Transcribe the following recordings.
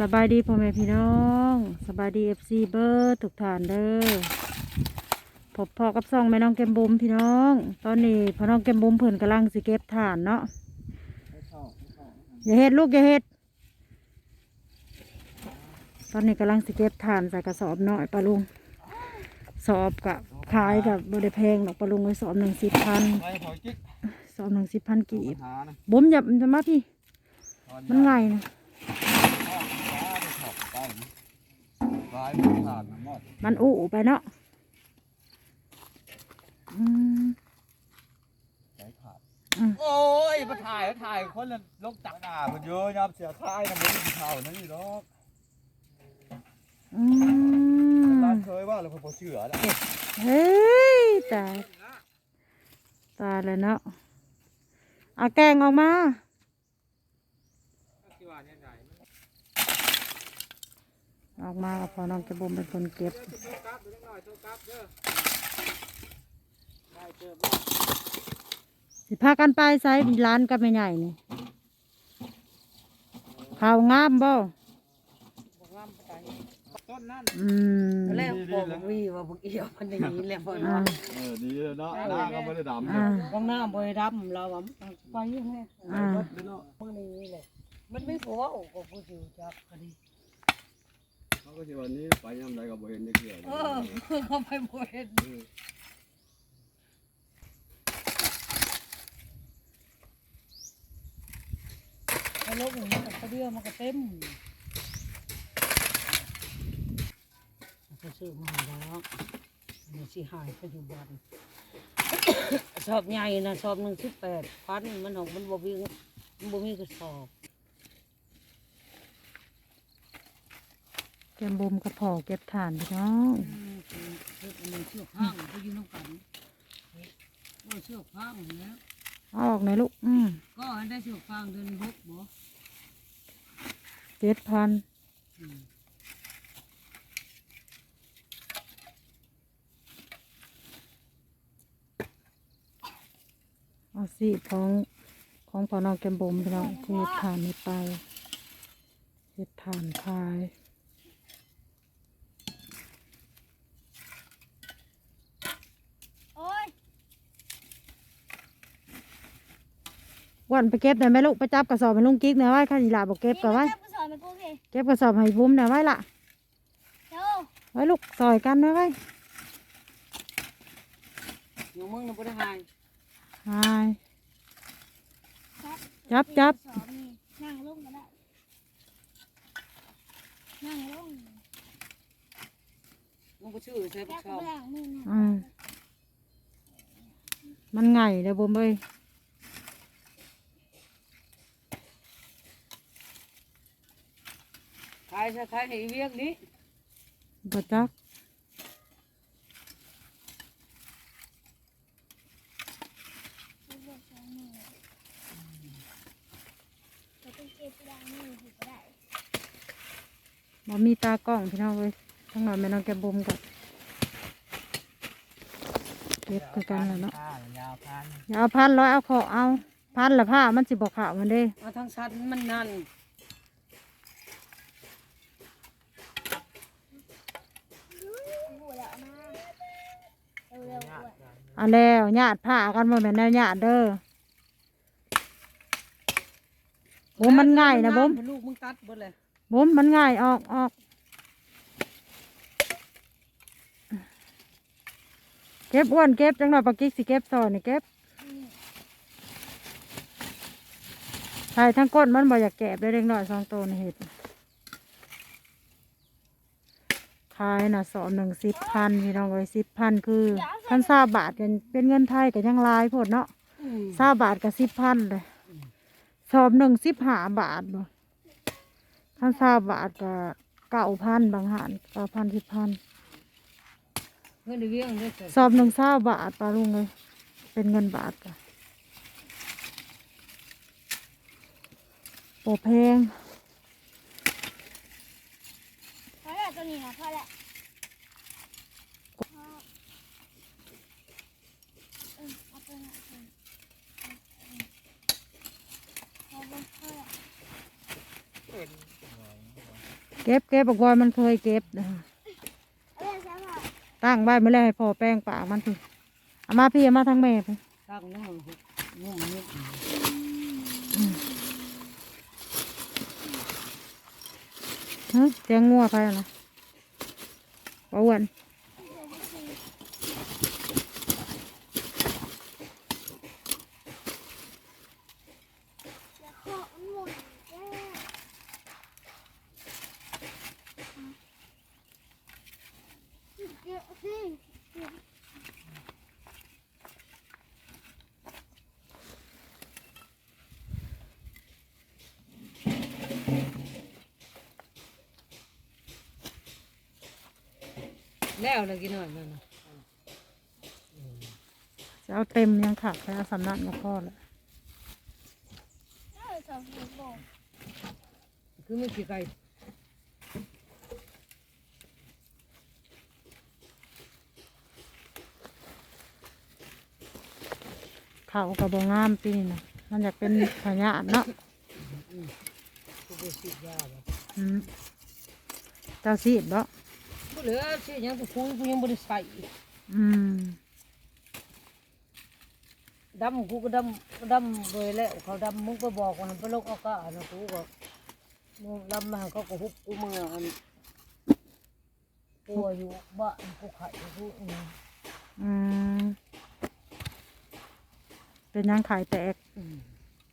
สบายดีพ่อแม่พี่น้องสบายดีเอฟซีเบอร์ทุกท่านเด้อพบพ่อกับซองแม่น้องแกมบุมพี่น้อง ตอนนี้พ่อน้องแกมบุมเพิ่นกำลังสิเก็บถ่านเนาะอย่าเฮ็ดลูกอย่าเฮ็ดตอนนี้กำลังสิเก็บถ่านใส่กระสอบหน่อยปะลุงสอบกับขายกับบริแพงหรอกปะลุงไว้สอบหนึ่งสิบพันไว้พอจิ๊กสอบหนึ่งสิบพันกีบหานะบุ้มอย่าจะมาพี่มันไงนะ ร้ายมันขาดนะมอดมันอู้ไปเนาะอืมใจขาดอืมโอ้ยมาถ่ายถ่ายคนละลงตักหน้ามันเยอะยามเสียท้ายนะมันไม่เท่านั่นนี่หรอกอืมร้านเคยว่าเราพอเชื่อแล้วเฮ้ยตายตายเลยเนาะเอาแกงออกมา ออกมากับพอน้องกระบุมเป็นคนเก็บสิพากันไปไซร้านกับไม่ใหญ่นี่ข่าวงามบ่ต้นนั่นอืมแล้วบอกวีว่าพวกเอียวมันอย่างนี้แหละพ่ออ่าเออดีแล้วเนาะหน้าก็ไม่ได้ดำอ่าบางหน้าบ่ได้ดำเราว่ามันไปยังไงอ่าพวกนี้แหละมันไม่ผัวโอ้ก็ผู้อยู่จับคดี เขาก็ที่วันนี้ไปยามใดก็บ่เห็นได้เกี่ยวเออเขาไปบ่เห็นไอ้โลกมันก็เดียวมันก็เต็มเขาซื้อมาแล้วมันสิหายปัจจุบันสอบใหญ่นะสอบหนึ่งสิบแปดพันมันของมันบ่มีมันบ่มีกระสอบ แกมบุมกระพอเก็บถ่านพี่น้องมันเชือกห้างเขาอยู่น้ำกันว่าเชือกห้างเนี้ยเอาออกไหนอยลูกอืมก็ให้ได้เชือกห้างเดือนหกบ่เจ็ดพันเอาสิของของพอน้องแกมบุมพี่น้องที่เฮ็ดถ่านนี้ไปเฮ็ดถ่านคาย โอ้ย วันไปเก็บได้ไหมลูกไปจับกระสอบให้ลุงกิ๊กเนี่ยไว้ข้าอีหลาบอกเก็บก็ไว้นี่มันจะสอนมันกูสิเก็บกระสอบให้บุ้มเนี่ยไว้ละเดี๋ยวไว้ลูกซอยกันนะไว้อยู่มึงน่ะบ่ได้หายหาย จับจับ สอนนี่นั่งลงก็ได้นั่งลงมึงบ่ชื่อใช่แยบ่กชอบแบ่งมือนะ อืมมันไงเดี๋ยวบุ้มเอ้ยายซะขายให้อีเวียกนี้บ่จักเราต้องเก็บแบ่งมือถูกก็ได้บ่มีตากล้องพี่น้องเอ้ยทั้งหน่อยแม่น้องแกบุ้มกับเก็บคือกันแหล้วเนาะยาวพันอย่าเอาพันร้อยเอาขอเอาพันละผ้ามันสิบอกขาวมันเด้เอาทางชันมันนั่น หูแล้วนะเร็วๆด้วย เอาแล้วญาติผ้ากันบ่แม่นแนวญาติเด้อบุ้มมันง่ายนะบุ้มลูกมึงตัดเบิดเลยบุ้มมันง่ายออกออกเก็บอ้วนเก็บจังหน่อยปากกิ๊กสิเก็บซอนนี่เก็บใช่ทั้งก้นมันบ่อยากแกบได้เล็กน้อยสองตัวในเห็ด ขายน่ะสอบหนึ่งสิบพันพี่น้องเอ้ยสิบพันคือพันซาบาทกันเป็นเงินไทยก็ยังหลายโพดเนาะซาบาทกับสิบพันเลยสอบหนึ่งสิบห้าบาทบ่พันซาบาทก็เก้าพันบางหันเก้าพันสิบพันเงินอีเวียงเด้อสอบหนึ่งเศร้าบาทปลาลุงเลยเป็นเงินบาทกันโปแพง พอแล้วตัว นี้นะพอแล้วพอเออเอาไปหล้วเก็บเก็บบอกว่ามันเคยเก็บนะตั้งไว้ไม่แล้วให้พอแป้งปากมันพี่เอามาพี่เอามาทั้งแม่พี่ตั้งนั่งงุ่มนิดฮะเสียงงัวใครนะ ปะอ้วน อย่าเคาะมันหมุนแก้เดี๋ยวสิ แล้วเลยกินหน่อยมันน่ะจะเอาเต็มยังขักไปเอาสำนักกับพ่อแล้วเออสองหัวโบกคือไม่ขี้ไก่เขากับบงามปีนี่นะมันอยากเป็นพญาเนาะกูไปฉีดยาบ่อืมเจ้าซีดบ่ บ่เหลือสิยังตะคุยกูยังบ่ได้ใส่อืมดำกูก็ดำดำเลยแล้วเขาดำมึงก็บอกว่าไปลกเอากะนะกูก็มึงดำมาเขาก็ฮุบกูมืออันปัวอยู่บ้านกูไข่กูอืมอืมเป็นยังขายแตกอืม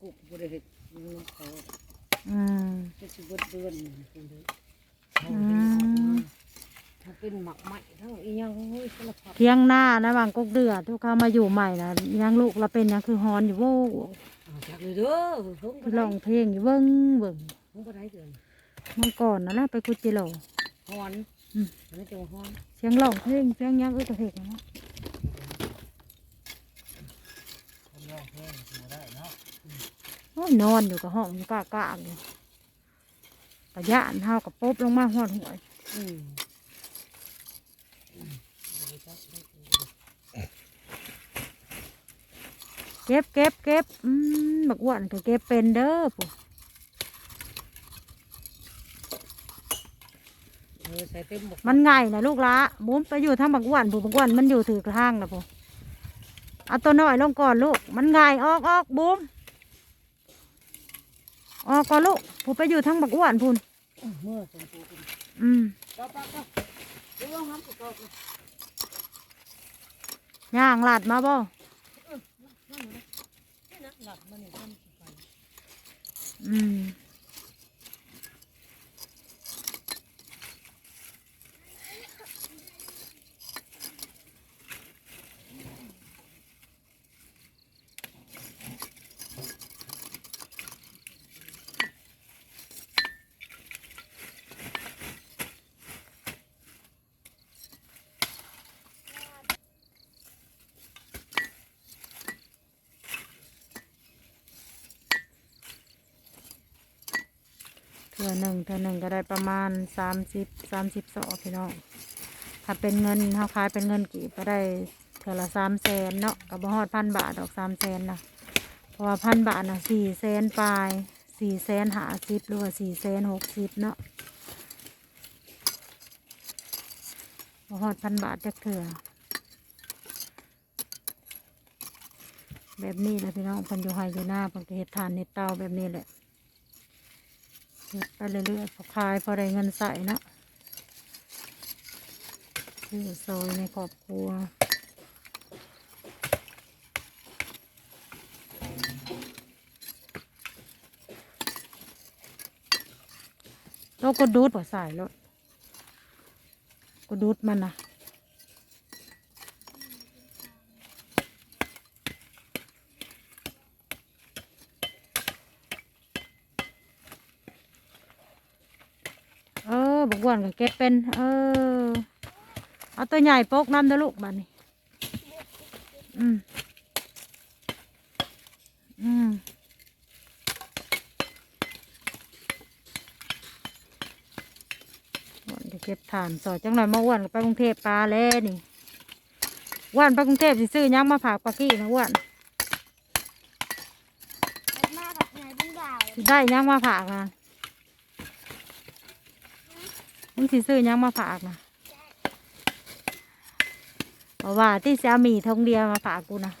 กูบ่ได้เฮ็ดมึงน้ำเขาอืมจะสิเบิดเดือนนี่กูเลยอืมถ้า เป็นหมักไหม้ทั้งอีหยังเฮ้ยสารพัดเที่ยงหน้านะบางกกเดือดทุกเขามาอยู่ใหม่นะยังลูกเราเป็นยังคือฮอนอยู่โว้เอาจากเลยเด้อเพิ่งคือร้องเพลงอยู่เบิ้งเบิ้งเพิ่งบ่ได้เดือนเมื่อก่อนนั่นแหละไปกุจิโลฮอนอืมไม่จังฮอนเสียงร้องเพลงเสียงยังอึกระเพกนะคนร้องเพลงบ่ได้เนาะโอ้ยนอนอยู่กับห้องอยู่กล้ากล้าอยู่กระยานเท้ากับป๊บลงมาหอดหัวอืม เก็บเก็บเก็บอืมบักอ้วนก็เก็บเป็นเด้อปุ๊เออใส่เต็มหมดมันง่ายนะลูกละบุ้มไปอยู่ทางบักอ้วนปุ๊บักอ้วนมันอยู่ถือกระทางนะปุ๊เอาตัวน้อยลงก่อนลูก มันง่ายออกออกบุ้มออกก่อนลูกปุ๊ไปอยู่ทางบักอ้วนพุ่นเมื่อสมบูรณ์อืมก็ปักก็เดี๋ยวห้ามกูก็ย่างลาดมาบ่ นี่นะหลับมันนี่ทำไปอืม เทื่อหนึ่งเทื่อหนึ่งก็ได้ประมาณสามสิบสามสิบสองพี่น้องถ้าเป็นเงินเขาขายเป็นเงินกี่ก็ได้เทื่อละสามแสนเนาะกับบ่ฮอดพันบาทดอกสามแสนนะเพราะว่าพันบาทนะสี่แสนปลายสี่แสนหาสิบหรือว่าสี่แสนหกสิบเนาะบ่ฮอดพันบาทจักเถื่อแบบนี้แหละพี่น้องพันอยู่ไฮอยู่หน้าพันก็เห็ดทานเห็ดเตาแบบนี้แหละ เก็บไปเรื่อยๆพอขายพอได้เงินใส่นะคือซอยในครอบครัวแล้วก็ดูดผัวใส่แล้วก็ดูดมันนะเออบอก ว่านก็เก็บเป็น เออ เอาตัวใหญ่โปกน้ำเด้อลูกบ้านนี้ อืม อืมอ้วันจะเก็บฐานสอดจังหน่อยมาอ้วนไปกรุงเทพปลาแล้วนี่อ้วนไปกรุงเทพสิซื้อยังมาฝากปากี้นะอ้วนเป็นมากกับไงเป็นบ่าวสิได้ยังมาฝากอะ มึงสิซื้อยังมาฝากนะบอกว่าที่จะมี่ทงเดียวมาฝากกูนะ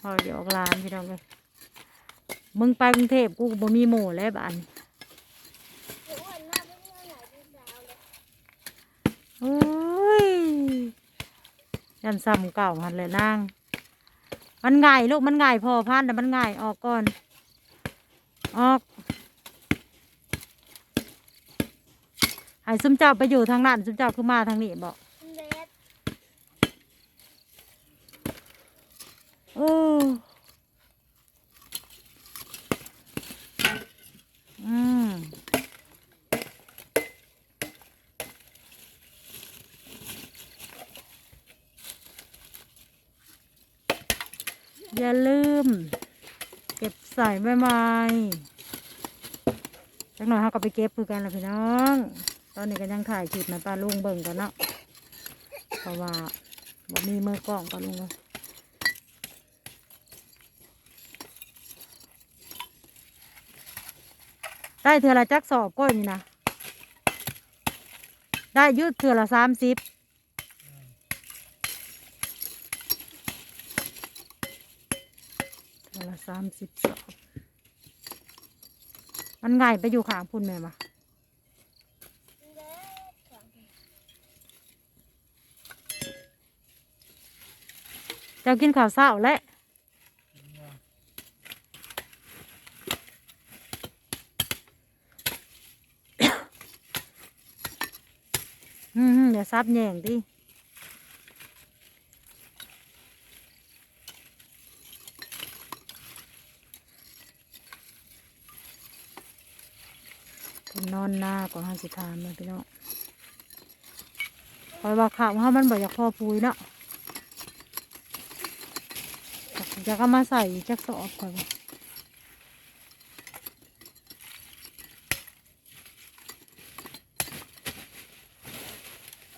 พอเดี๋ยวออกรานพี่น้องเลยมึงไปกรุงเทพกูบ่มีหมูแล้วบ้านเฮ้ยโอ้ยยันซ้ำเก่าหันเลยนางมันง่ายลูกมันง่ายพอพันแต่มันง่ายออกก่อน ออก ให้ซุมเจ้าไปอยู่ทางนั้นซุมเจ้าคือมาทางนี้บอกเบสโอ้อืมอย่าลืม เก็บใส่ใบไม้จักหน่อยเขาก็ไปเก็บคือกันละพี่น้อง ตอนนี้ก็ยังถ่ายคลิปนะป้าลุงเบิ่งกันเนาะเพราะว่าบ่มีมือกล้องป้าลุงเลยได้เทือละจักสอบก้อยนี่นะได้ยืดเทือละสามสิบเทือละสามสิบสอบมันง่ายไปอยู่ขางพุ่นแม่มา คุณเบสของ เจ้ากินข้าวเช้าแล้วอืมเดี๋ยวซับแยงดิเป็นนอนหน้าก่อนห้าสิทานเลยพี่น้องคอยว่าข่าวว่ามันบอกอยากพอปุยเนาะ จะก็มาใส่จักสอบก่อน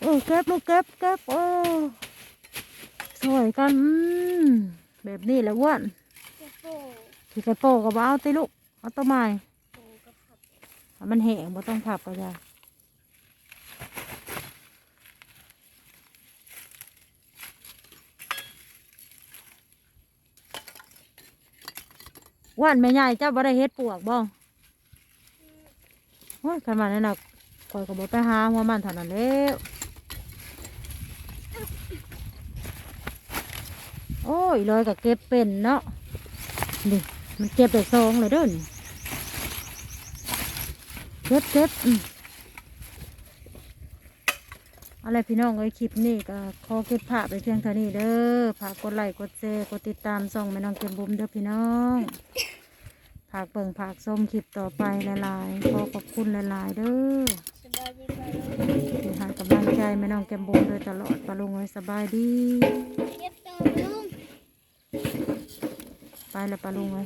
โอ้เก็บลูกเก็บเก็บโอ้สวยกันอืมแบบนี้แหละอ้วนเจ้าโป้ที่ไก่โปกับเอาติลูกเอาตัวใหม่โป้กับผับให้มันแห้งบ่ต้องผับก็ได้ ว่านแม่ใหญ่เจ้าบ่ได้เฮ็ดปวกบ่โอ้ยขันมาเนี่ยนะคอยก็บ่ไปหาหัวมันเท่านั้นแล้วโอ้ยลอยก็เก็บเป็นเนาะนี่มันเก็บได้สองเลยเด้อเก็บเก็บอืม อะไรพี่น้องเอ้ยคลิปนี้ก็ขอเก็บภาพไปเพียงเท่านี้เด้อฝากกดไลค์กดแชร์กดติดตามส่องแม่น้องเก็บบุมเด้อพี่น้องฝากเบิ่งฝากส้มคลิปต่อไปหลายๆขอขอบคุณหลายๆเด้อสบายดีไปที่ให้กำลังใจแม่น้องแกมบุมโดยตลอดปลาลุงไว้สบายดี ไปแล้วปลาลุงไว้